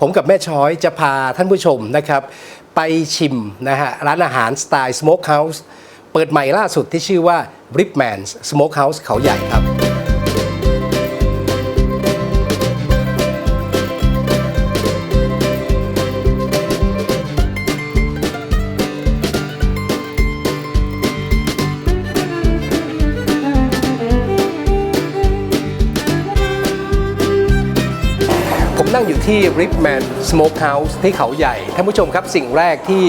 ผมกับแม่ช้อยจะพาท่านผู้ชมนะครับ ไปชิมนะฮะร้านอาหารสไตล์ Smoke House เปิดใหม่ล่าสุดที่ชื่อว่า Ripman's Smoke House เขาใหญ่ครับ ที่ Ripman Smoke House ที่เขาใหญ่ ท่านผู้ชมครับสิ่งแรกที่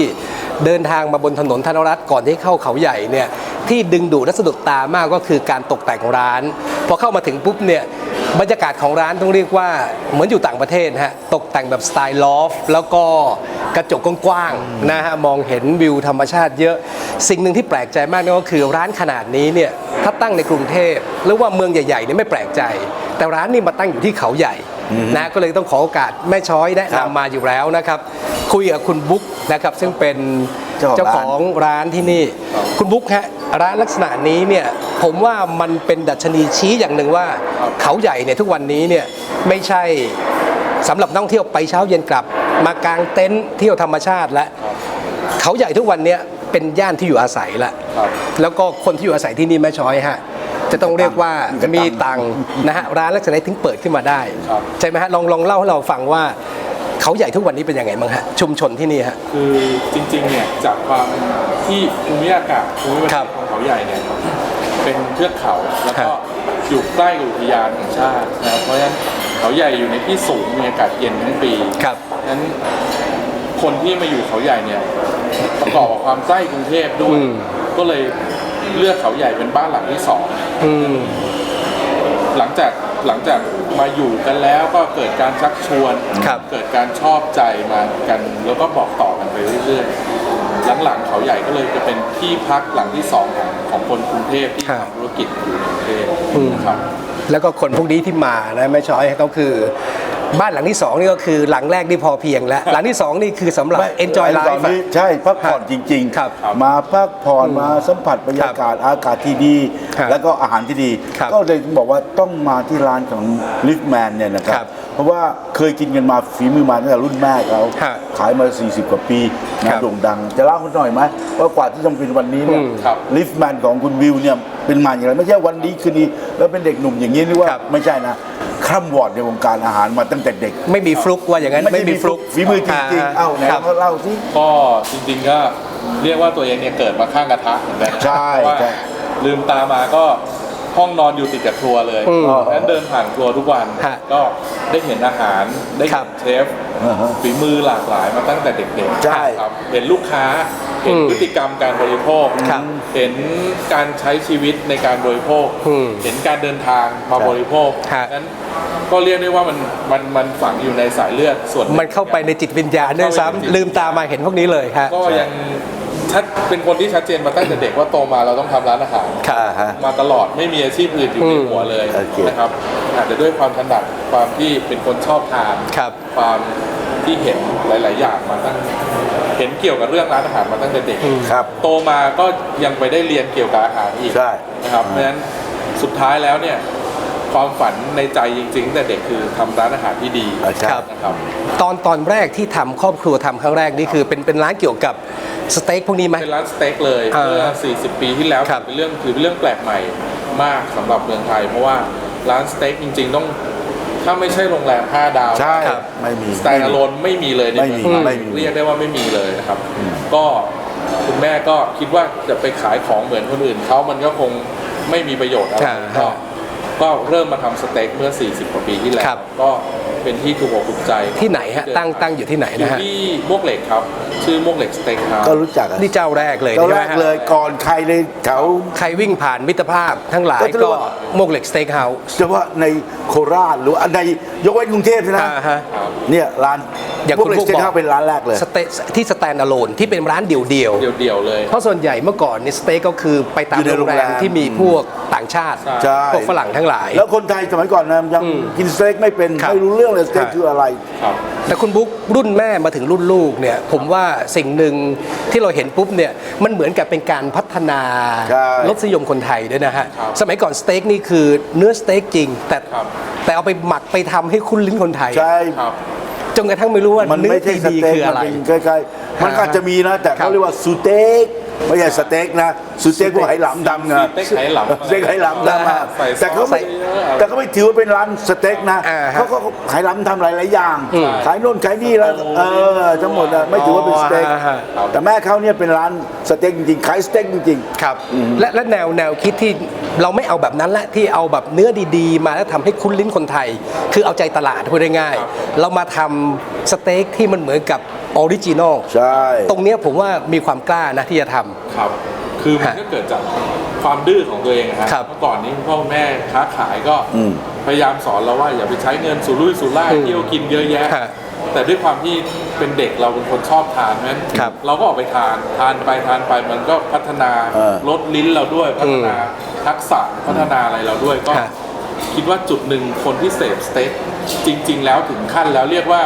เดินทางมาบนถนนธนรัตน์ก่อนที่เข้าเขาใหญ่เนี่ยที่ดึงดูดและสะดุดตามากก็คือการตกแต่งร้าน พอเข้ามาถึงปุ๊บเนี่ยบรรยากาศของร้านต้องเรียกว่าเหมือนอยู่ต่างประเทศฮะตกแต่งแบบสไตล์ลอฟแล้วก็กระจกกว้างๆนะฮะมองเห็นวิวธรรมชาติเยอะ สิ่งหนึ่งที่แปลกใจมากนั่นก็คือร้านขนาดนี้เนี่ยถ้าตั้งในกรุงเทพหรือว่าเมืองใหญ่ๆเนี่ยไม่แปลกใจ แต่ร้านนี้มาตั้งอยู่ที่เขาใหญ่ นะก็เลยต้องขอโอกาสแม่ช้อยแนะครับนำมาอยู่แล้วนะครับ คุยกับคุณบุ๊กนะครับซึ่งเป็นเจ้าเจ้าของของร้านที่นี่ คุณบุ๊กฮะร้านลักษณะนี้เนี่ยผมว่ามันเป็นดัชนีชี้อย่างหนึ่งว่า เขาใหญ่เนี่ยทุกวันนี้เนี่ยไม่ใช่สำหรับนักท่องเที่ยวไปเช้าเย็นกลับ มากางเต็นท์เที่ยวธรรมชาติและ เขาใหญ่ทุกวันเนี้ยเป็นย่านที่อยู่อาศัยละครับแล้วก็คนที่อยู่อาศัยที่นี่แม่ช้อยฮะ จะต้องเรียกว่ามีตังค์นะฮะร้านลักษณะนี้ถึงเปิดขึ้นมาได้ครับใช่ไหมฮะลองลองเล่าให้เราฟังว่าเขาใหญ่ทุกวันนี้เป็นยังไงบ้างฮะชุมชนที่นี่ฮะ คือจริงๆเนี่ยจากความที่ภูมิอากาศภูมิประเทครัศบของเขาใหญ่เนี่ยเป็นเทือกเขาแล้วครัก็บอยู่ใกล้กับอุทยานแห่งชาตินะครับเพราะฉะนั้นเขาใหญ่อยู่ในที่สูงมีอากาศเย็นทั้งปีครับฉะนั้นคนที่มาอยู่เขาใหญ่เนี่ยประกอบกับความใกล้กรุงเทพด้วยอืมก็เลย เลือกเขาใหญ่เป็นบ้านหลังที่สองอืมหลังจากหลังจากมาอยู่กันแล้วก็เกิดการชักชวน ครับ เกิดการชอบใจมากัน แล้วก็บอกต่อกันไปเรื่อยๆหลังๆเขาใหญ่ก็เลยจะเป็นที่พักหลังที่สองของของคนกรุงเทพที่ครับ ทำธุรกิจอยู่ในกรุงเทพอืมนะครับ แล้วก็คนพวกนี้ที่มานะแม่ช้อยเขาคือ บ้านหลังที่สองนี่ก็คือหลังแรกนี่พอเพียงแล้ว หลังที่สองนี่คือสำหรับไม่ enjoy ไตอน life อะนี้ใช่พักผ่อนจริงครับมาพักผ่อนมาสัมผัสบรรยากาศอากาศที่ดี ครับแล้วก็อาหารที่ดี ครับก็เลยบอกว่าต้องมาที่ร้านของลิฟแมนเนี่ยนะคครัรับบ เพราะว่าเคยกินกันมาฝีมือมาตั้งแต่รุ่นแม่เขาฮะขายมา 40 กว่าปีครันะบโด่งดัง จะเล่าคุณหน่อยไหมว่ากว่าที่จะเป็นวันนี้เนี่ยอืมครับ ลิฟแมนของคุณวิวเนี่ยเป็นมาอย่างไรไม่ใช่วันนี้คืนนี้แล้วเป็นเด็กหนุ่มอย่างนี้หรือว่าครับ ไม่ใช่นะค ร่ำวอดในวงการอาหารมาตั้งแต่เด็ก ไม่มีฟลุกว่าอย่างนั้นไม่มีฟลุกฝีมือจริงๆเอ้าไหนครับ เขาเล่าสิก็จริงๆก็เรียกว่าตัวเองเนี่ยเกิดมาข้างกระทะเหมือนกันใช่เพราะว่าใช่ ลืมตามาก็ห้องนอนอยู่ติดกับครัวเลยอืมนั้นเดินผ่านครัวทุกวันฮะก็ได้เห็นอาหารได้ครัเห็บ นเชฟอ่าฮะฝีมือหลากหลายมาตั้งแต่เด็กๆใช่ ครับเห็นลูกค้า เห็นอืมพฤติกรรมการบริโภค ครับเห็นการใช้ชีวิตในการบริโภค อืมเห็นการเดินทางมาบริโภคฮะ นั้นก็เรียกได้ว่ามันมันมันฝังอยู่ในสายเลือดส่วนหง มันเข้าไปในจิตวิญญาณด้วยเข้าไปในจิต ซ้ำลืมตามาเห็นพวกนี้เลยฮะ ก็ยังชัดเป็นคนที่ชัดเจนมาตั้งแต่เด็กว่าโตมาเราต้องทำร้านอาหารค่ะฮะ มาตลอดไม่มีอาชีพอื่นอยู่ในอืมหัวเลยโอเค นะครับอาจจะด้วยความถนัดความที่เป็นคนชอบทานครับ ความ ที่เห็นหลาย ๆ อย่างมาตั้งเห็นเกี่ยวกับเรื่องร้านอาหารมาตั้งแต่เด็ก ครับ โตมาก็ยังไปได้เรียนเกี่ยวกับอาหารอีกใช่ นะครับเพราะฉะนั้นสุดท้ายแล้วเนี่ยความฝันในใจจริง ๆ แต่เด็กคือทำร้านอาหารที่ดีใช่ครับนะครับ ตอนตอนแรกที่ทำครอบครัวทำครั้งแรกนี่คือเป็นเป็นร้านเกี่ยวกับสเต็กพวกนี้ไหม เป็นร้านสเต็กเลยอ่าเมื่อ40 ปีที่แล้วครับถือเป็นเรื่องถือเป็นเรื่องแปลกใหม่มากสำหรับเมืองไทย เพราะว่าร้านสเต็กจริง ๆ ต้อง ถ้าไม่ใช่โรงแรม 5 ดาวใช่ครับไม่มีสแตนด์อะโลนไม่มีเลยในไม่มีเมืองไทยไม่มีเรียกได้ว่าไม่มีเลยนะครับ ก็คุณแม่ก็คิดว่าจะไปขายของเหมือนคนอื่นเขามันก็คงไม่มีประโยชน์อะไรใช่ก็ก็เริ่มมาทำสเต็กเมื่อ 40 กว่าปีที่แล้วครับก็ เป็นที่ถูกอกถูกใจที่ไหนฮะตั้งตั้งอยู่ที่ไหนอยู่นะฮะที่มวกเหล็กครับ ชื่อมวกเหล็กสเต็กเฮาส์ก็รู้จักอะนี่เจ้าแรกเลยเจ้าใช่แรไหมกฮะเลยก่อนใครเลยแถว ใครวิ่งผ่านมิตรภาพทั้งหลายก็จะเรีก็ยกว่าโมกเหล็กสเต็กเฮาส์ เฉพาะในโคราชหรืออันใดยกเว้นกรุงเทพใช่ไหมอ่าฮะ เนี่ยร้าน อย่างพวคุกณเล็กบุ๊กสเต็กบอกเฮาส์เป็นร้านแรกเลยสเต็กที่สแตนด์อะโลนที่เป็นร้านเดี่ยวเดี่ยวๆเลยๆเพราะส่วนใหญ่เมื่อก่อนนี่สเต็กก็คือไปตามอยู่ในโรงแรโรงแรมมที่มีพวกต่างชาติใช่พวกฝรั่งทั้งหลาย แล้วคนไทยสมัยก่อนนะยังอืมกินสเต็กไม่เป็นครับ ไม่รู้เรื่องเลยสเต็กครับคืออะไร ครับ แต่คุณบุ๊กรุ่นแม่มาถึงรุ่นลูกเนี่ยผมว่าสิ่งหนึ่งที่เราเห็นปุ๊บเนี่ยมันเหมือนกับเป็นการพัฒนาใช่รสนิยมคนไทยด้วยนะฮะครับสมัยก่อนสเต็กนี่คือเนื้อสเต็กจริง แต่ครับ แต่เอาไปหมักไปทำให้คุ้นลิ้นคนไทย ใช่ ครับ จนกระทั่งไม่รู้ว่ามันเนื้อไม่ใช่สดีเต็ๆกคืออะไรมันเป็นใกล้ๆมันก็อาจจะมีนะ แต่ครัเขาบเรียกว่าซูเต็ก ไม่ใช่สเต็กนะซูเต็กพวกไหหลำดำนะสเต็กไหหลำสเต็กไหหลำดำอะใส่ซอสแต่เขาไม่เยอะๆแต่เขาไม่ถือว่าเป็นร้านสเต็กนะอ่าฮะเขาก็ไหหลำทำหลายๆอย่าง ขายโน่นขายนี่แล้วเออทั้งหมดอะไม่ถือว่าเป็นสเต็กอ๋อฮะ แต่แม่เขาเนี่ยเป็นร้านสเต็กจริงๆขายสเต็กจริงครับและและแนวแนวคิดที่เราไม่เอาแบบนั้นละที่เอาแบบเนื้อดีๆ มาแล้วทำให้คุ้นลิ้นคนไทย คือเอาใจตลาดพูดง่ายๆเรามาทำสเต็กที่มันเหมือนกับ ออริจินอลๆใช่ ตรงเนี้ยผมว่ามีความกล้านะที่จะทำ ครับ คือมันฮะก็เกิดจากความดื้อของตัวเองอะฮะครับเมื่อก่อนนี้คุณพ่อคุณแม่ค้าขายก็อืม พยายามสอนเราว่าอย่าไปใช้เงินสุรุ่ยสุร่ายอืมเที่ยวกินเยอะแยะ ฮะแต่ด้วยความที่เป็นเด็กเราเป็นคนชอบทานนั้นครับเราก็ออกไปทานทานไปทานไปมันก็พัฒนาเออ ลดลิ้นเราด้วยพัฒนาทักษะพัฒนาอะไรเราด้วยก็ ฮะ คิดว่าจุดหนึ่งคนที่เสพสเต็กจริง ๆ แล้วถึงขั้นแล้วเรียกว่า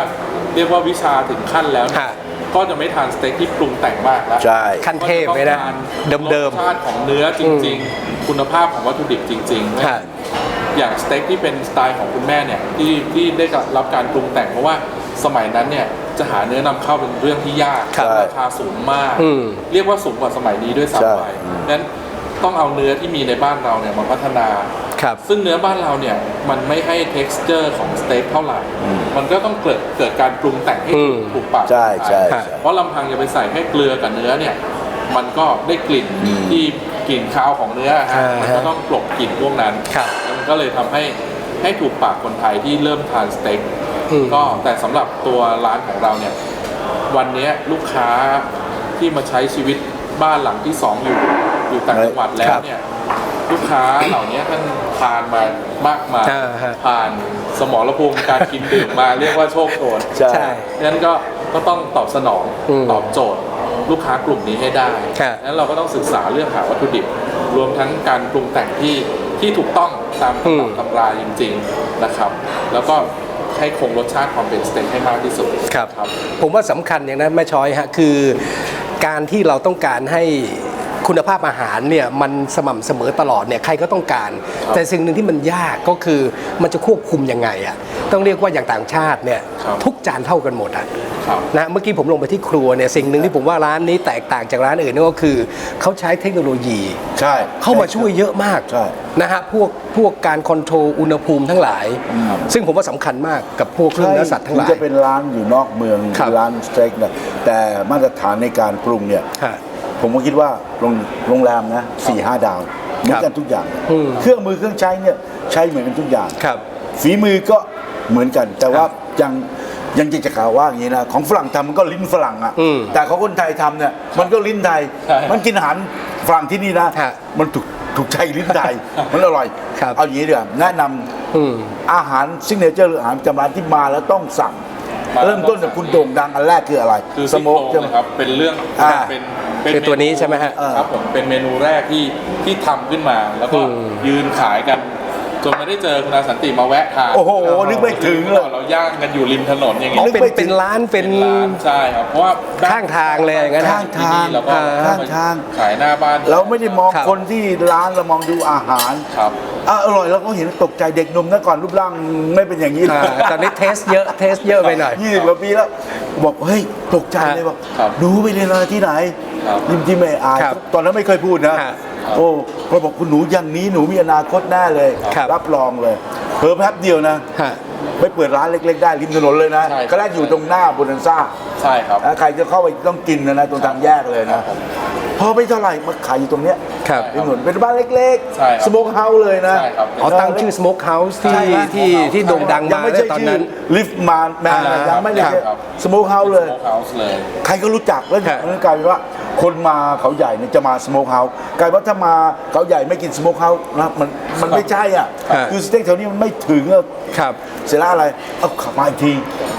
เรียกว่าวิชาถึงขั้นแล้วเนี่ยฮะ ก็จะไม่ทานสเต็กที่ปรุงแต่งมากแล้วใช่ ขั้นเทพเลยนะ เดิม รสชาติของเนื้อจริง ๆ คุณภาพของวัตถุดิบจริงๆฮะๆอย่างสเต็กที่เป็นสไตล์ของคุณแม่เนี่ยที่ที่ได้รับการปรุงแต่งเพราะว่าสมัยนั้นเนี่ยจะหาเนื้อนำเข้าเป็นเรื่องที่ยากครับราคาสูงมาก อืม เรียกว่าสูงกว่าสมัยนี้ด้วยใช่ ซ้ำไปนั้นต้องเอาเนื้อที่มีในบ้านเราเนี่ยมาพัฒนา ครับซึ่งเนื้อบ้านเราเนี่ยมันไม่ให้ texture ของสเต็กเท่าไหร่ มันก็ต้องเกิดเกิดการปรุงแต่งให้อืม ถูกปากใช่ใช่ฮะใช่ เพราะลำพังจะไปใส่แค่เกลือกับเนื้อเนี่ยมันก็ได้กลิ่นที่กลิ่นคาวของเนื้อฮะอ่าฮะ มันก็ต้องกลบกลิ่นพวกนั้น ครับแล้วมันก็เลยทำให้ให้ถูกปากคนไทยที่เริ่มทานสเต็กอืม ก็แต่สำหรับตัวร้านของเราเนี่ย วันเนี้ยลูกค้าที่มาใช้ชีวิตบ้านหลังที่สองอยู่อยู่ต่างจังหวัดแล้วเนี่ย ลูกค้าเหล่านี้ท่านทานมามากมายอ่าฮะ ผ่านสมรภูมิการกินดื่มมาเรียกว่าโชคโชน ใช่ ใช่งั้นก็ก็ต้องตอบสนองอืมตอบโจทย์ ลูกค้ากลุ่มนี้ให้ได้ครับงั้นเราก็ต้องศึกษาเรื่องหาวัตถุดิบ รวมทั้งการปรุงแต่งที่ที่ถูกต้องตามอืมตำราจริงๆนะครับ แล้วก็ให้คงรสชาติความเป็นสเต็กให้มากที่สุดครับครับผมว่าสำคัญอย่างนั้นแม่ช้อยฮะคือ การที่เราต้องการให้ คุณภาพอาหารเนี่ยมันสม่ำเสมอตลอดเนี่ยใครก็ต้องการครับแต่สิ่งหนึ่งที่มันยากก็คือมันจะควบคุมยังไงอะต้องเรียกว่าอย่างต่างชาติเนี่ยครับทุกจานเท่ากันหมดอะครับนะเมื่อกี้ผมลงไปที่ครัวเนี่ยสิ่งหนึ่งที่ผมว่าร้านนี้แตกต่างจากร้านอื่นนั่นก็คือเขาใช้เทคโนโลยีใช่เข้ามาช่วยเยอะมากใช่นะฮะพวกพวกการคอนโทรลอุณหภูมิทั้งหลาย ซึ่งผมว่าสำคัญมากกับพวกเครื่องเนื้อสัตว์ทั้งหลายถึจะเป็นร้านอยู่นอกเมืองครับร้านสเต็กเนี่ยแต่มาตรฐานในการปรุงเนี่ยฮะ ผมก็คิดว่าโรงโรงแรมนะสี่ห้าดาวเหมือนกันทุกอย่าง อืม เครื่องมือเครื่องใช้เนี่ยใช้เหมือนกันทุกอย่าง ครับ ฝีมือก็เหมือนกันแต่ว่าครับยังยังจะกล่าวว่าอย่างนี้นะของฝรั่งทำมันก็ลิ้นฝรั่งอะอืมแต่ของคนไทยทำเนี่ยมันก็ลิ้นไทย ใช่มันกินอาหารฝรั่งที่นี่นะ ฮะมันถูกถูกใจลิ้นไทย มันอร่อย ครับ เอาอย่างนี้ดีกว่าแนะนำอืม อาหารซิกเนเจอร์หรืออาหารจำร้านที่มาแล้วต้องสั่ง มาเริ่มต้นจากคุณโด่งดังอันแรกคืออะไรคือสซี่โมโครกงใช่ไหม นะครับ เป็นเรื่องอ่า เป็นเป็น คือตัวนี้ใช่ไหมฮะเออครับผมเป็นเมนูแรกที่ที่ทำขึ้นมา แล้วก็อืมยืนขายกัน จนไม่ได้เจอคุณอาสันติมาแวะทานโอ้โหนึกไม่ถึงเลยเราย่างกันอยู่ริมถนนอย่างอ๋อนี้เป็นไม่ถึงเป็นร้านเป็นร้านใช่ครับเพราะว่าด้นข้างทางเลยอย่างนั้นข้างทางที่นี่แล้วก็ข้างทางขายหน้าบ้าน เราไม่ได้มองครับคนที่ร้านเรามองดูอาหารครับอะอร่อยเราก็เห็นตกใจเด็กหนุ่มนะก่อนรูปร่างไม่เป็นอย่างนี้อ่าตอนนี้เทสเยอะเทสเยอะไปหน่อยยี่สิบกว่าปีแล้วบอกเฮ้ยตกใจเลยบอกครับหนูไปเรียนอะไรที่ไหนครับยิ้มที่ไม่อายครับตอนนั้นไม่เคยพูดนะครับ โอ้เขาบอกคุณหนูอย่างนี้หนูมีอนาคตแน่เลยครับ รับรองเลยเพิ่แป๊บเดียวนะ ฮะ ไปเปิดร้านเล็ก ๆ ได้ริมถนนเลยนะใช่ ก็แรกอยู่ตรงหน้าโบนันซ่าใช่ครับ นะใครจะเข้าไปต้องกินนะนะตรงทางแยกเลยนะพอไม่เท่าไหร่มาขายอยู่ตรงเนี้ยครับ ริมถนนเป็นบ้านเล็กใช่ครับ สโมกเฮาส์เลยนะ ใช่ครับ อ๋อ ตั้งชื่อ Smoke House ที่ใช่ไหมที่ที่โด่งดังยังมาไม่ในใช่ตอนชื่อนั้น ลิฟต์มานแมนอ่ายังไม่ได้ครับครับ สโมกเฮาส์เลยสโมกเฮาส์เลย ใครก็รู้จักแล้วฮะมันกลายเป็นว่า คนมาเขาใหญ่เนี่ยจะมาสโมกเฮาส์กลายว่าถ้ามาเขาใหญ่ไม่กินสโมกเฮาส์นะมันมันไม่ใช่อะฮะคือสเต็กแถวนี้มันไม่ถึงอะครับ เสร็จแล้วอะไร เอาขับมาอีกที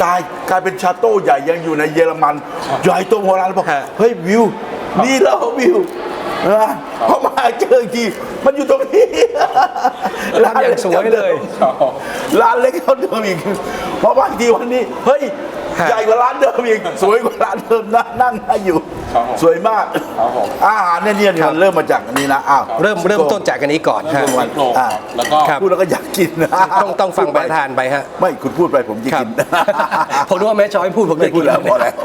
ตายกลายเป็นชาโต้ใหญ่ยังอยู่ในเยอรมัน ใหญ่โตโมโหลานบอก ฮะ เฮ้ยวิว นี่เราวิวนะพอมาเจออีกที มันอยู่ตรงนี้ ร้านอย่างสวยเลย ร้านเล็กเขาเดิมอีกพอมาอีกทีวันนี้ เฮ้ยฮะ ใหญ่กว่าร้านเดิมอีกสวยกว่าร้านเดิมนะนั่งได้อยู่ ครับผมสวยมากครับผม อาหารเนี่ยเนี่ยครับมันเริ่มมาจากอันนี้นะอ้าวเริ่มเริ่มต้นจากอันนี้ก่อนเริ่ฮะมซี่โครงครับแล้วก็ ครับ พูดแล้วก็อยากกินนะต้องต้องฟังประธานไปฮะ ไม่คุณพูดไปผมจะครับกิน ผมรู้ว่าแม่ช้อยพูดผมไม่จะพูกิดนแล้วพอแล้ว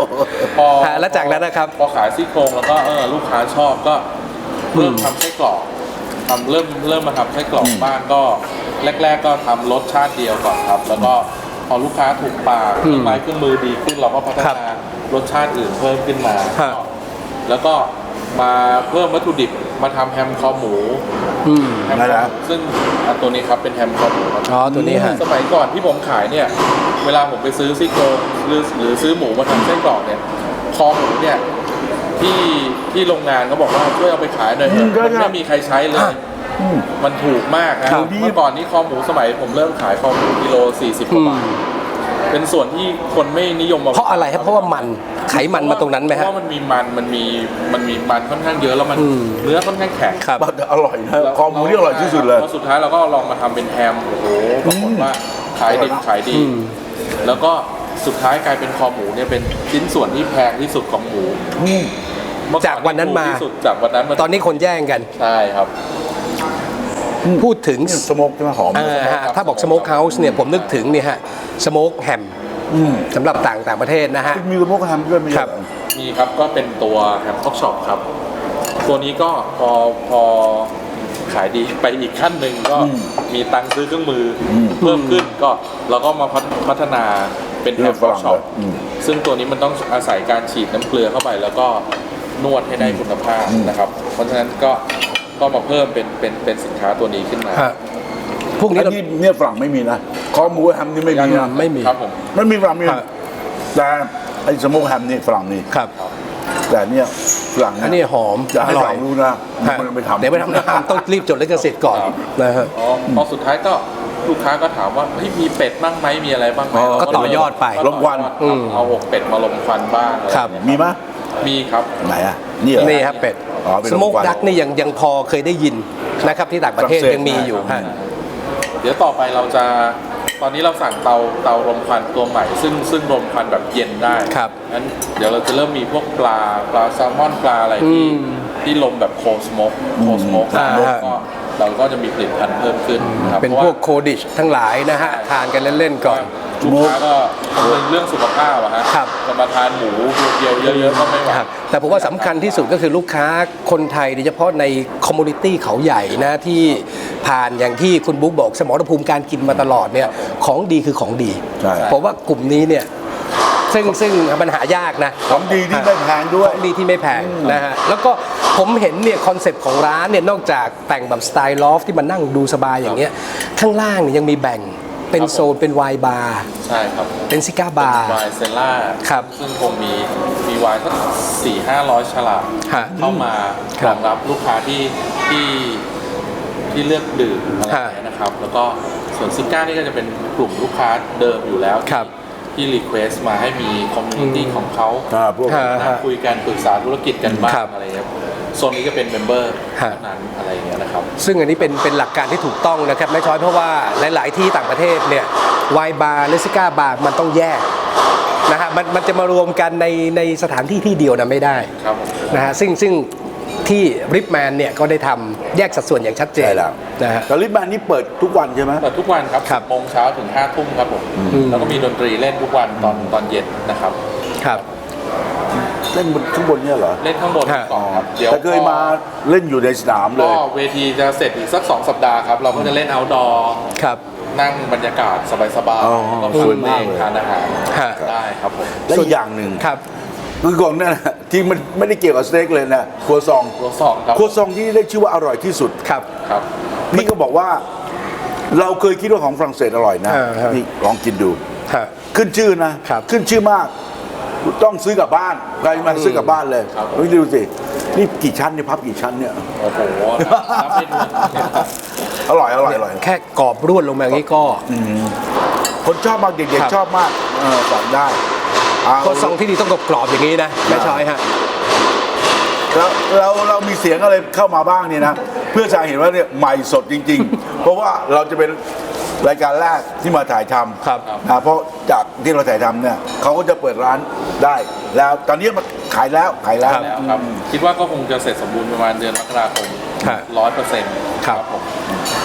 พอฮะแล้วจากนั้นนะครับ พอขายซี่โครงแล้วก็เออลูกค้าชอบก็เริ่มทำไส้กรอกทำเริ่มเริ่มมาทำไส้กรอกบ้างก็ แรก ๆ ก็ทำรสชาติเดียวก่อนครับ แล้วก็ พอลูกค้าถูกปากเครื่องไม้เครื่องมือดีขึ้นเราก็พัฒครับนารสชาติอื่นเพิ่มขึ้นมาฮะแล้วก็มาเพิ่มวัตถุดิบมาทำแฮมคอหมูอืมแฮมนั่นคอนะหมูซึ่งอันตัวนี้ครับเป็นแฮมคอหมูครับอ๋อตัวนี้ฮะสมัยก่อนที่ผมขายเนี่ย เวลาผมไปซื้อซี่โครงหรือหรือซื้อหมูมาทำไส้กรอกเนี่ยคอหมูเนี่ยที่ที่โรงงานเขาบอกว่าช่วยเอาไปขายหน่อยเถอือะมก็มันใช่ไม่มีใครใช้เลยอื มมันถูกมากนะครับเมื่อก่อนนี้คอหมูสมัยผมเริ่มขายคอหมูกิโล40กว่าบาทเป็นส่วนที่คนไม่นิยมมาเพราะอะไรครับเพราะว่ามันไขมันมาตรงนั้นไหมเพฮะราะว่ามันมีมันมันมีมันมีมันค่อนข้างเยอะแล้วมันอืมเนื้อค่อนข้างแข็งครับแต่อร่อยนะคอหมูนี่อร่อยที่สุดเลยแล้วสุดท้ายเราก็ลองมาทำเป็นแฮมโอ้โหปรากฏว่าขายดีอร่อยมากขายดีอืมแล้วก็สุดท้ายกลายเป็นคอหมูเนี่ยเป็นชิ้นส่วนที่แพงที่สุดของหมูอืมเมื่อจากวันนั้นมาถูกที่สุดจากวันนั้นมาตอนนี้คนแย่งกันใช่ครับ พูดถึงนี่สโมกใช่ไหมหอมเอ่อฮะถ้าบอกสโมกเฮาส์เนี่ยผมนึกถึงเนี่ยฮะสโมกแฮมอืมสำหรับต่างต่างประเทศนะฮะมีสโมกแฮมด้วยไหมครับมีครับก็เป็นตัวแฮมท็อกช็อปครับ ตัวนี้ก็พอพอขายดีไปอีกขั้นหนึ่งก็มีตังค์ซื้อเครื่องมืออเพิ่มขึ้นก็เราก็มาพัฒพัฒนาเป็นแฮเรื่อมงฝท็อกรั่งช็อเลปยอืมซึ่งตัวนี้มันต้องอาศัยการฉีดน้ำเกลือเข้าไปแล้วก็นวดให้ได้คุณภาพนะครับ เพราะฉะนั้นก็ ก็มาเพิ่มเป็นเป็นเป็นสินค้าตัวนี้ขึ้นมาฮะพวกนี้อันเรานี้เนี่ยฝรั่งไม่มีนะคอหมูแฮมนี่ไม่มีนะไม่มีครับผม มันมีฝรั่งมีครับแต่ไอ้สโมกแฮมนี่ฝรั่งนี่ครับ แต่เนี่ยฝรั่งอันนี้หอมอยากให้อร่ฝอย รั่งรู้นะฮะมันไปทำ เดี๋ยวไปทำนะต้องรีบจดลิขสิทธิ์ก่อนครับ นะฮะ อ๋อพอสุดท้ายก็ลูกค้าก็ถามว่าเฮ้ยมีเป็ดบ้างไหมมีอะไรบ้างไหมอ๋อเราก็ต่อยอดไปก็ลมควันต่อยอดอืม เอาอกเป็ดมาลมควันบ้างอะไรครับอย่างมีเงี้ยไหมมีครับ ไหนอะนี่เหรอ นี่ครับเป็ด อ๋อเป็นสโมกลมควัน ดักนี่ยังยังพอเคยได้ยินนะครับที่ต่างประเทศฝรั่งเศสยังมีอยู่ฮะ เดี๋ยวต่อไปเราจะตอนนี้เราสั่งเตาเตาลมควันตัวใหม่ซึ่งซึ่งลมควันแบบเย็นได้ครับงั้นเดี๋ยวเราจะเริ่มมีพวกปลาปลาแซลมอนปลาอะไรที่อืมที่ลมแบบโคสโมกโคสโมกอ่าฮะ ก็เราก็จะมีผลิตภัณฑ์เพิ่มขึ้นนะครับเป็นพราะพวกโคดิชทั้งหลายนะฮะ ทานกันเล่น ๆ ก่อน ลูกค้าก็คำนึงเรื่องสุขภาพอะฮะครับ จะมาทานหมูเดียวๆเยอะๆก็ไม่ไหว ครับแต่ผมว่าสำคัญที่สุดก็คือลูกค้าคนไทยโดยเฉพาะในคอมมูนิตี้เขาใหญ่นะที่ผ่านอย่างที่คุณบุ๊กบอกสมรภูมิการกินมาตลอดเนี่ยของดีคือของดี ใช่ผมว่ากลุ่มนี้เนี่ยซึ่งซึ่งมันหายากนะของดีที่ไม่แพงด้วย ของดีที่ไม่แพงนะฮะแล้วก็ผมเห็นเนี่ยคอนเซปต์ของร้านเนี่ยนอกจากแต่งแบบสไตล์ลอฟที่มันนั่งดูสบายอย่างเงี้ยข้างล่างเนี่ยยังมีแบ่ง เป็นโซนเป็นไวน์บาร์ใช่ครับเป็นซิก้าบาร์วายเซล่าครับซึ่งคงมีมีวายสักสี่ห้าร้อยฉลากฮะเข้ามาครัรบองรับลูกค้าที่ที่ที่เลือกดื่มอะไรอย่างเงี้ยนะครับ แล้วก็ส่วนซิก้านี่ก็จะเป็นกลุ่มลูกค้าเดิมอยู่แล้วครับที่รีเควสมาให้มีคอมมูนิตี้อืมของเขาอ่าพวกฮะนั่งคุยกันปรึกษาธุรกิจกันบ้าครังบอะไรเงี้ย โซนนี้ก็เป็นเมมเบอร์ฮะ เท่านั้นอะไรอย่างเงี้ยนะครับ ซึ่งอันนี้เป็นเป็นหลักการที่ถูกต้องนะครับไม่ช้อยเพราะว่าหลาย ๆ ที่ต่างประเทศเนี่ยไวน์บาร์หรือซิก้าบาร์มันต้องแยกนะฮะมันมันจะมารวมกันในในสถานที่ที่เดียวนะไม่ได้ครับผม นะฮะซึ่งซึ่งที่ริปแมนเนี่ยก็ได้ทำแยกสัดส่วนอย่างชัดเจนใช่แล้ว นะฮะแต่ลิปแมนนี่เปิดทุกวันใช่ไหม เปิดทุกวันครับครับ10โมงเช้าถึง5ทุ่มครับผม อืม แล้วก็มีดนตรีเล่นทุกวันตอนตอนเย็นนะครับ ครับ เล่นบนข้างบนเนี่ยเหรอเล่นข้างบนฮะก่อนครับเดี๋ยวแต่เคยมาเล่นอยู่ในสนามเลก็ย เวทีจะเสร็จอีกสัก 2 สัปดาห์ครับ เราก็จะเล่น outdoor ครับ นั่งบรรยากาศสบายอ๋อๆแล้วก็สฟัวยงเพลมากงเลย ทานอาหารฮะ ได้ครับผมและอีกอย่างหนึ่งครับ คือก่อนหนั้นนะที่มันไม่ได้เกี่ยวกับสเต็กเลยนะครัวซองรสสองครับครัวซองที่ได้ชื่อว่าอร่อยที่สุด ครับ ครับ พี่ก็บอกว่า เราเคยคิดว่าของฝรั่งเศสอร่อยนะเออฮะนี่ลองกินดู ฮะ ขึ้นชื่อนะครับ ขึ้นชื่อมาก ต้องซื้อกลับบ้านใครมาซื้อกลับบ้านเลยครับ นี่ดูสิ นี่กี่ชั้นเนี่ยพับกี่ชั้นเนี่ย โอ้โหนับไม่ถ้วนอร่อยอร่อยอร่อยแค่กรอบร่วนลงมาอย่างนี้ก็ คนชอบมากเด็กครับ ๆชอบมากเออสั่งได้เอาโคซองที่ดีต้องกรอบๆอย่างนี้นะไม่ช้อยฮะ แล้วเราเรามีเสียงอะไรเข้ามาบ้างเนี่ยนะ เพื่อจะเห็นว่าเนี่ยใหม่สดจริง ๆ เพราะว่าเราจะเป็นรายการแรกที่มาถ่ายทำครับ นะเพราะจากที่เราถ่ายทำเนี่ยเขาก็จะเปิดร้าน ได้แล้วตอนนี้มาขายแล้วขายแล้วครับแล้วครับ คิดว่าก็คงจะเสร็จสมบูรณ์ประมาณเดือนมกราคมครับร้อยเปอร์เซ็นต์ครับ ผม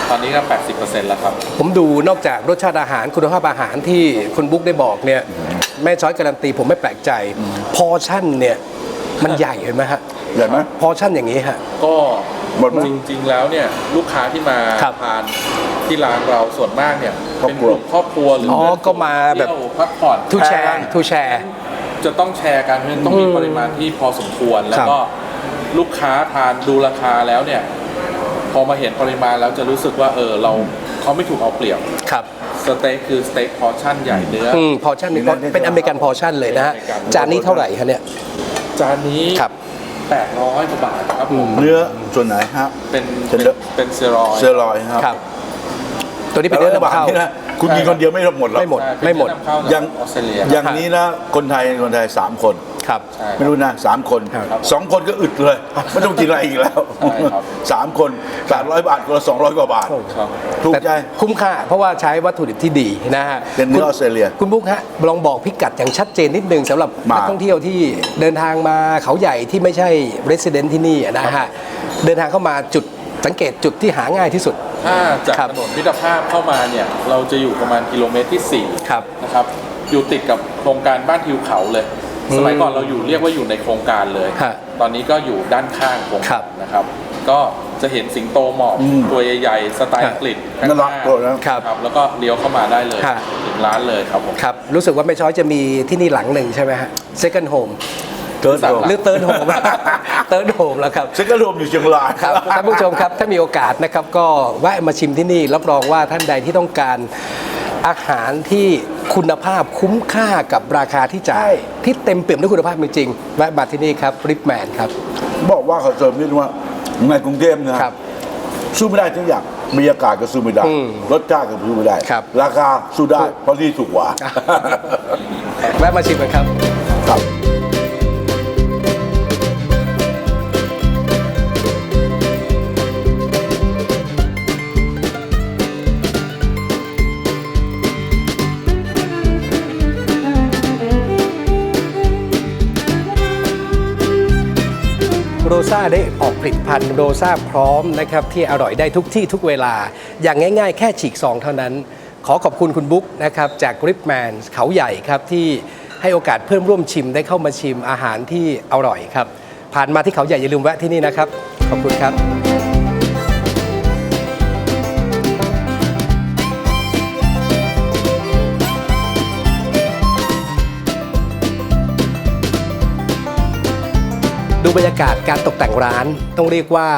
ตอนนี้ก็แปดสิบเปอร์เซ็นต์แล้วครับ ผมดูนอกจากรสชาติอาหารคุณภาพอาหารที่คุณบุ๊กได้บอกเนี่ย แม่ช้อยการันตีผมไม่แปลกใจ พอชั่นเนี่ย มันใหญ่เห็นไหมฮะเห็นไหม พอชั่นอย่างนี้ฮะ ก็หมดไหมจริงๆแล้วเนี่ยลูกค้าที่มาครับทานที่ร้านเราส่วนมากเนี่ย ครอบเป็นครัวกลุ่มครอบครัวหรืออ๋อเพื่อนก็มาแบบ เที่ยวพักผ่อน ทูแชร์ทูแชร์ จะต้องแชร์กันเพราะฉะนั้นต้องมีปริมาณที่พอสมควร แล้วครับก็ลูกค้าทานดูราคาแล้วเนี่ย พอมาเห็นปริมาณแล้วจะรู้สึกว่าเออเราเขาไม่ถูกเอาเปรียบ ครับ สเต็กคือสเต็กพอร์ชั่นใหญ่เนื้อออืมพอชั่นนี่มีนั่นเป็นอเมริกันพอชั่นเลยนะฮะอเมริกันจานนี้เท่าไหร่ฮะเนี่ย จานนี้ครับ 800กว่าบาทครับผมเนื้อส่วนไหนฮะเป็นเส้นเลือดเป็นเซรอยด์เซอร์ลอยครับ ครับ ตัวนี้เป็นแต่เนื้อว่าบาทนำเข้านี่นะ คุณกินคนเดียวไม่หมดหรอกไม่หมดใช่เป็นไม่หมดเนื้อนำเข้ายังจากออสเตรเลียอย่างนี้นะคนไทยคนไทยสามคนครับใช่ไม่รู้นะสามคนครับสองคนก็อึดเลยไม่ต้องกินอะไรอีกแล้วใช่ครับสามคนสามร้อยบาทคนละสองร้อยกว่าบาทครับถูกใจแต่คุ้มค่า เพราะว่าใช้วัตถุดิบที่ดีนะฮะเป็นเนื้อคุณออสเตรเลีย คุณบุ๊คฮะลองบอกพิกัดอย่างชัดเจนนิดนึงสำหรับมานักท่องเที่ยวที่เดินทางมาเขาใหญ่ที่ไม่ใช่ resident ที่นี่นะฮะเดินทางเข้ามาจุดสังเกตจุดที่หาง่ายที่สุด ถ้าจากครับถนนมิตรภาพเข้ามาเนี่ยเราจะอยู่ประมาณกิโลเมตรที่ครับ4นะครับ อยู่ติดกับโครงการบ้านทิวเขาเลยสมัยก่อนเราอยู่เรียกว่าอยู่ในโครงการเลย ฮะตอนนี้ก็อยู่ด้านข้างโครงครักาบรนะครับ ก็จะเห็นสิงโตหมอบอืมตัวใหญ่ๆ สไตล์ฮะอังกฤษข้างน่าหรัน้ากตัวนะ ครับครับ แล้วก็เลี้ยวเข้ามาได้เลยฮะ ถึงร้านเลยครับผม ครับ รู้สึกว่าแม่ช้อยจะมีที่นี่หลังหนึ่งใช่ไหมฮะ second home เทิร์นสามโรหลังหรือ third home third home แล้วครับเซ็กรวมอยู่เชียงรายครับท่านผู้ชมครับถ้ามีโอกาสนะครับก็แวะมาชิมที่นี่รับรองว่าท่านใดที่ต้องการอาหารที่คุณภาพคุ้มค่ากับราคาที่จ่ายที่เต็มเปี่ยมด้วยคุณภาพจริงๆแวะมาที่นี่ครับริปแมนครับ บอกว่าเขาเสริมนิดว่าในกรุงเทพนะครับสู้ไม่ได้ทุกอย่างบรรยากาศก็สู้ไม่ได้อืมรสชาติก็สู้ไม่ได้ครับราคาสู้ได้เพราะที่ถูกกว่าแวะมาชิมกันครับ ได้ออกผลิตภัณฑ์โรซ่าพร้อมนะครับที่อร่อยได้ทุกที่ทุกเวลา อย่างง่ายๆ แค่ฉีกซองเท่านั้น ขอขอบคุณคุณบุ๊กนะครับจากริปแมนเขาใหญ่ครับที่ให้โอกาสเพื่อนร่วมชิมได้เข้ามาชิมอาหารที่อร่อยครับ ผ่านมาที่เขาใหญ่อย่าลืมแวะที่นี่นะครับ ขอบคุณครับ ดูบรรยากาศการตกแต่งร้านต้องเรียกว่า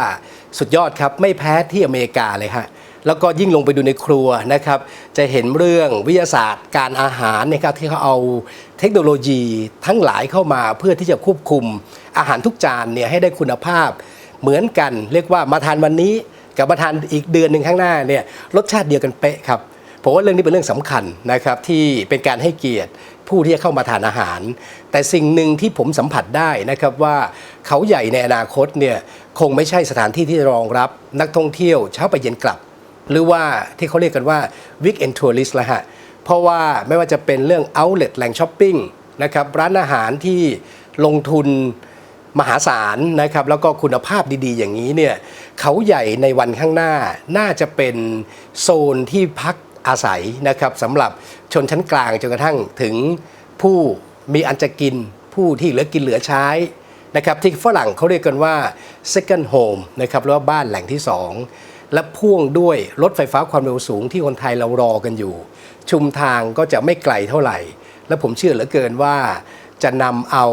สุดยอดครับ ไม่แพ้ที่อเมริกาเลยฮะแล้วก็ยิ่งลงไปดูในครัวนะครับ จะเห็นเรื่องวิทยาศาสตร์ การอาหารนะครับที่เขาเอาเทคโนโลยีทั้งหลายเข้ามาเพื่อที่จะควบคุมอาหารทุกจานเนี่ยให้ได้คุณภาพ เหมือนกันเรียกว่ามาทานวันนี้กับมาทานอีกเดือนหนึ่งข้างหน้าเนี่ยรสชาติเดียวกันเป๊ะครับผมว่าเรื่องนี้เป็นเรื่องสำคัญนะครับที่เป็นการให้เกียรติ ผู้ที่จะเข้ามาทานอาหาร แต่สิ่งหนึ่งที่ผมสัมผัสได้นะครับว่าเขาใหญ่ในอนาคตเนี่ยคงไม่ใช่สถานที่ที่รองรับนักท่องเที่ยวเช้าไปเย็นกลับ หรือว่าที่เขาเรียกกันว่า weekend tourist ละฮะเพราะว่าไม่ว่าจะเป็นเรื่อง outlet แหล่งช้อปปิ้งนะครับร้านอาหารที่ลงทุนมหาศาลนะครับแล้วก็คุณภาพดีๆ อย่างนี้เนี่ยเขาใหญ่ในวันข้างหน้าน่าจะเป็นโซนที่พัก อาศัยนะครับสำหรับชนชั้นกลางจนกระทั่งถึงผู้มีอันจะกินผู้ที่เหลือกินเหลือใช้นะครับที่ฝรั่งเขาเรียกกันว่า second home นะครับหรือว่าบ้านแหล่งที่สองและพ่วงด้วยรถไฟฟ้าความเร็วสูงที่คนไทยเรารอกันอยู่ ชุมทางก็จะไม่ไกลเท่าไหร่ และผมเชื่อเหลือเกินว่า จะนำเอา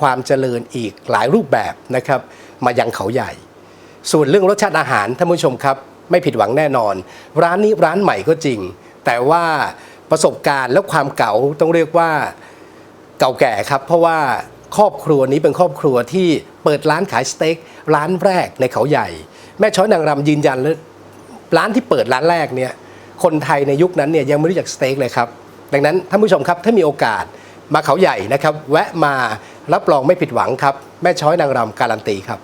ความเจริญอีกหลายรูปแบบนะครับมายังเขาใหญ่ ส่วนเรื่องรสชาติอาหารท่านผู้ชมครับ ไม่ผิดหวังแน่นอน ร้านนี้ร้านใหม่ก็จริง แต่ว่าประสบการณ์และความเก่าต้องเรียกว่าเก่าแก่ครับ เพราะว่าครอบครัวนี้เป็นครอบครัวที่เปิดร้านขายสเต็กร้านแรกในเขาใหญ่ แม่ช้อยนางรำยืนยันเลยร้านที่เปิดร้านแรกเนี่ยคนไทยในยุคนั้นเนี่ยยังไม่รู้จักสเต็กเลยครับ ดังนั้นท่านผู้ชมครับถ้ามีโอกาสมาเขาใหญ่นะครับ แวะมารับรองไม่ผิดหวังครับ แม่ช้อยนางรำการันตีครับ